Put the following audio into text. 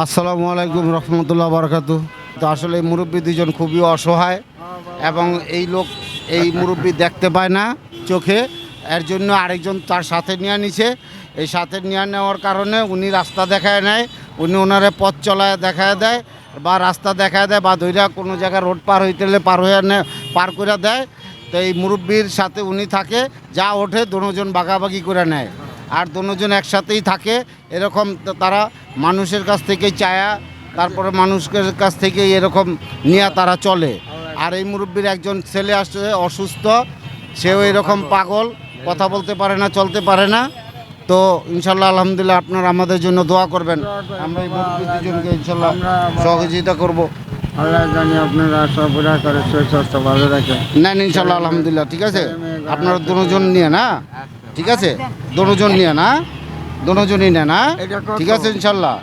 আসসালামু আলাইকুম রহমতুল্লাহ বারকাত। তো আসলে এই মুরব্বী দুজন খুবই অসহায় এবং এই লোক এই মুরব্বী দেখতে পায় না চোখে। এর জন্য আরেকজন তার সাথে নিয়ে নিছে। এই সাথে নিয়ে নেওয়ার কারণে উনি রাস্তা দেখায় নেয়। উনি ওনারে পথ চলায় দেখায় দেয় বা রাস্তা দেখায় দেয় বা ধৈরা কোনো জায়গায় রোড পার হইতে পার হয়ে পার করে দেয়। তো এই মুরব্বীর সাথে উনি থাকে, যা ওঠে দুজন বাগাবাগি করে নেয়। আর দুজন একসাথেই থাকে। এরকম তারা মানুষের কাছ থেকে চায়া তারপরে মানুষের কাছ থেকে এরকম নিয়ে তারা চলে। আর এই মুরব্বীর একজন ছেলে আসছে অসুস্থ সেও এরকম পাগল কথা বলতে পারে না চলতে পারে না। তো ইনশাল্লাহ আলহামদুলিল্লাহ আপনারা আমাদের জন্য দোয়া করবেন। আমরা এই মুরব্বী দুজনকে ইনশাল্লাহ সহযোগিতা করব। আল্লাহ জানি আপনারা সবরা করে শরীর ভালো রাখেন নেন ইনশাল্লাহ আলহামদুলিল্লাহ ঠিক আছে? আপনারা দুজন নিয়ে না? ঠিক আছে? দুজন নিয়ে না? দুজনই নেন না ঠিক আছে ইনশাল্লাহ।